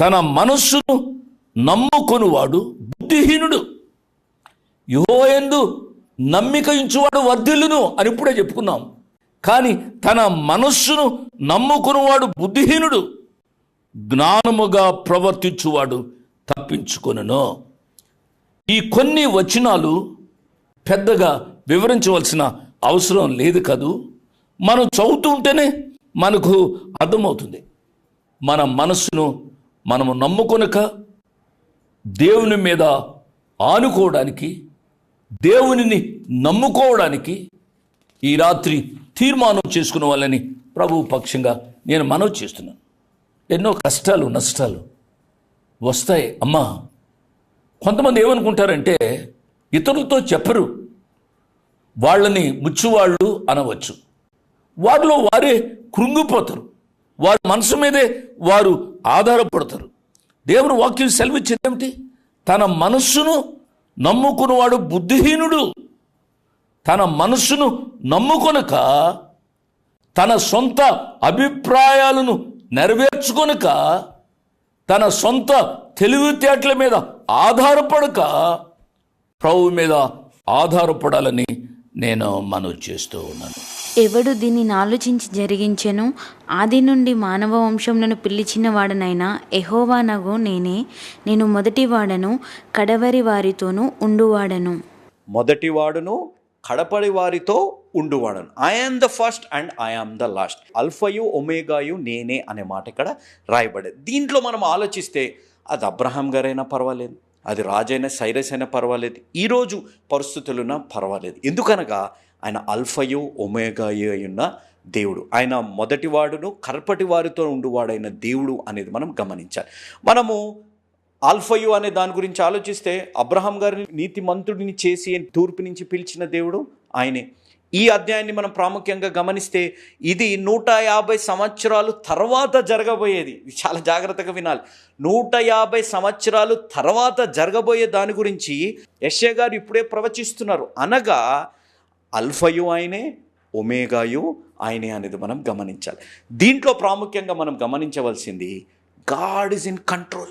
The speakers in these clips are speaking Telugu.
తన మనస్సును నమ్ముకొనువాడు బుద్ధిహీనుడు. యుహోయందు నమ్మిక ఇంచువాడు వర్ధిల్లును అని ఇప్పుడే చెప్పుకున్నాం. కానీ తన మనస్సును నమ్ముకునివాడు బుద్ధిహీనుడు. జ్ఞానముగా ప్రవర్తించువాడు తప్పించుకొనును. ఈ కొన్ని వచనాలు పెద్దగా వివరించవలసిన అవసరం లేదు కదూ? మనం చదువుతూ ఉంటేనే మనకు అర్థమవుతుంది. మన మనస్సును మనము నమ్ముకొనక దేవుని మీద ఆనుకోవడానికి దేవునిని నమ్ముకోవడానికి ఈ రాత్రి తీర్మానం చేసుకునే వాళ్ళని ప్రభు పక్షంగా నేను మనవి చేస్తున్నాను. ఎన్నో కష్టాలు నష్టాలు వస్తాయి. అమ్మా కొంతమంది ఏమనుకుంటారంటే ఇతరులతో చెప్పరు. వాళ్ళని ముచ్చువాళ్ళు అనవచ్చు. వారిలో వారే కృంగిపోతారు. వారి మనసు మీదే వారు ఆధారపడతారు. దేవుని వాక్యం సెలవిచ్చింది ఏమిటి తన మనస్సును నమ్ముకున్నవాడు బుద్ధిహీనుడు. తన మనస్సును నమ్ముకొనక తన సొంత అభిప్రాయాలను నెరవేర్చుకొనక తన సొంత తెలివితేటల మీద ఆధారపడక ప్రభు మీద ఆధారపడాలని నేను మనవి చేస్తూ ఉన్నాను. ఎవడు దీనిని ఆలోచించి జరిగించెను? ఆది నుండి మానవ వంశములను పిలిచిన వాడనైనా ఎహోవానగు నేనే. నేను మొదటి వాడను కడవరి వారితోనూ ఉండువాడను. మొదటివాడును కడపడి వారితో ఉండువాడను. I am the first and I am the last అల్ఫయు ఒమేగాయు నేనే అనే మాట ఇక్కడ రాయబడేది. దీంట్లో మనం ఆలోచిస్తే అది అబ్రహాం గారైనా పర్వాలేదు అది రాజైనా సైరస్ అయినా పర్వాలేదు ఈరోజు పరిస్థితులున్నా పర్వాలేదు. ఎందుకనగా ఆయన అల్ఫయు ఒమేగాయు అయి ఉన్న దేవుడు. ఆయన మొదటి వాడును కర్పటి వారితో ఉండువాడైన దేవుడు అనేది మనం గమనించాలి. మనము ఆల్ఫయు అనే దాని గురించి ఆలోచిస్తే అబ్రహాం గారిని నీతిమంతుడిని చేసి తూర్పు నుంచి పిలిచిన దేవుడు ఆయనే. ఈ అధ్యాయాన్ని మనం ప్రాముఖ్యంగా గమనిస్తే ఇది నూట యాభై సంవత్సరాలు తర్వాత జరగబోయేది. చాలా జాగ్రత్తగా వినాలి. నూట యాభై సంవత్సరాలు తర్వాత జరగబోయే దాని గురించి యశ్య గారు ఇప్పుడే ప్రవచిస్తున్నారు. అనగా అల్ఫయు ఆయనే ఒమేగాయు ఆయనే అనేది మనం గమనించాలి. దీంట్లో ప్రాముఖ్యంగా మనం గమనించవలసింది గాడ్ ఇస్ ఇన్ కంట్రోల్.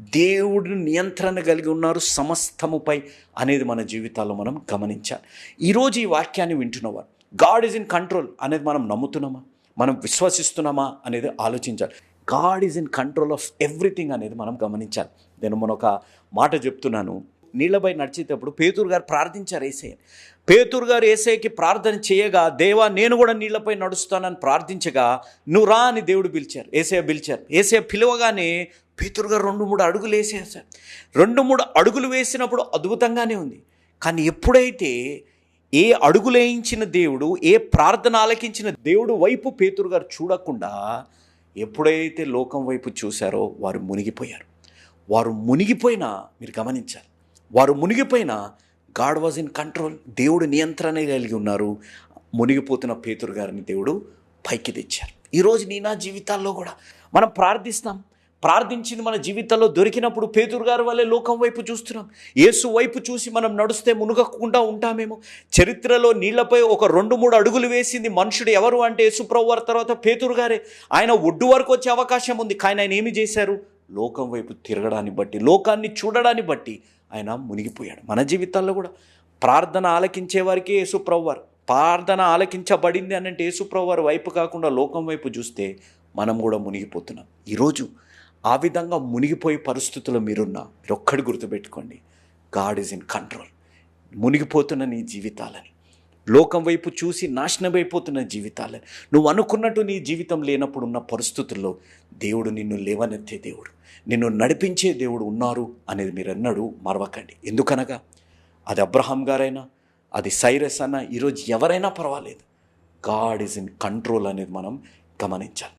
దేవుడు నియంత్రణ కలిగి ఉన్నారు సమస్తముపై అనేది మన జీవితాల్లో మనం గమనించాలి. ఈరోజు ఈ వాక్యాన్ని వింటున్నవారు గాడ్ ఈజ్ ఇన్ కంట్రోల్ అనేది మనం నమ్ముతున్నామా? మనం విశ్వసిస్తున్నామా అనేది ఆలోచించాలి. God is in control of everything అనేది మనం గమనించాలి. నేను మన ఒక మాట చెప్తున్నాను. నీళ్ళపై నడిచేటప్పుడు పేతురు గారు ప్రార్థించారు ఏసయ్య పేతురు గారు ఏసైకి ప్రార్థన చేయగా దేవా నేను కూడా నీళ్ళపై నడుస్తానని ప్రార్థించగా నువ్వు రా అని దేవుడు పిలిచారు. ఏసయ్య పిలిచారు. ఏసయ్య పిలవగానే పేతురు గారు రెండు మూడు అడుగులు వేసేసారు. రెండు మూడు అడుగులు వేసినప్పుడు అద్భుతంగానే ఉంది. కానీ ఎప్పుడైతే ఏ అడుగులేయించిన దేవుడు ఏ ప్రార్థన ఆలకించిన దేవుడు వైపు పేతురు గారు చూడకుండా ఎప్పుడైతే లోకం వైపు చూశారో వారు మునిగిపోయారు. వారు మునిగిపోయినా మీరు గమనించాలి. వారు మునిగిపోయినా గాడ్ వాజ్ ఇన్ కంట్రోల్. దేవుడు నియంత్రణ కలిగి ఉన్నారు. మునిగిపోతున్న పేతురు గారిని దేవుడు పైకి తెచ్చారు. ఈరోజు నీ నా జీవితాల్లో కూడా మనం ప్రార్థిస్తాం. ప్రార్థించింది మన జీవితంలో దొరికినప్పుడు పేతురు గారి వల్లే లోకం వైపు చూస్తున్నాం. యేసు వైపు చూసి మనం నడుస్తే మునుగకుండా ఉంటామేమో. చరిత్రలో నీళ్ళపై ఒక రెండు మూడు అడుగులు వేసింది మనుషుడు ఎవరు అంటే ఏసుప్రభువారి తర్వాత పేతురు గారే. ఆయన ఒడ్డు వరకు వచ్చే అవకాశం ఉంది కానీ ఆయన ఏమి చేశారు? లోకం వైపు తిరగడాన్ని బట్టి లోకాన్ని చూడడాన్ని బట్టి ఆయన మునిగిపోయాడు. మన జీవితాల్లో కూడా ప్రార్థన ఆలకించే వారికే యేసుప్రభు వారు. ప్రార్థన ఆలకించబడింది అని అంటే యేసుప్రభు వారి వైపు కాకుండా లోకం వైపు చూస్తే మనం కూడా మునిగిపోతున్నాం. ఈరోజు ఆ విధంగా మునిగిపోయే పరిస్థితుల్లో మీరున్నా మీరు ఒక్కడి గుర్తుపెట్టుకోండి. God is in control. మునిగిపోతున్న నీ జీవితాలని. లోకం వైపు చూసి నాశనమైపోతున్న జీవితాలు. నువ్వు అనుకున్నట్టు నీ జీవితం లేనప్పుడు ఉన్న పరిస్థితుల్లో దేవుడు నిన్ను లేవనెత్తే దేవుడు నిన్ను నడిపించే దేవుడు ఉన్నారు అనేది మీరు ఎన్నడూ మరవకండి. ఎందుకనగా అది అబ్రహాం గారైనా అది సైరస్ అన్న ఈరోజు ఎవరైనా పర్వాలేదు. గాడ్ ఈజ్ ఇన్ కంట్రోల్ అనేది మనం గమనించాలి.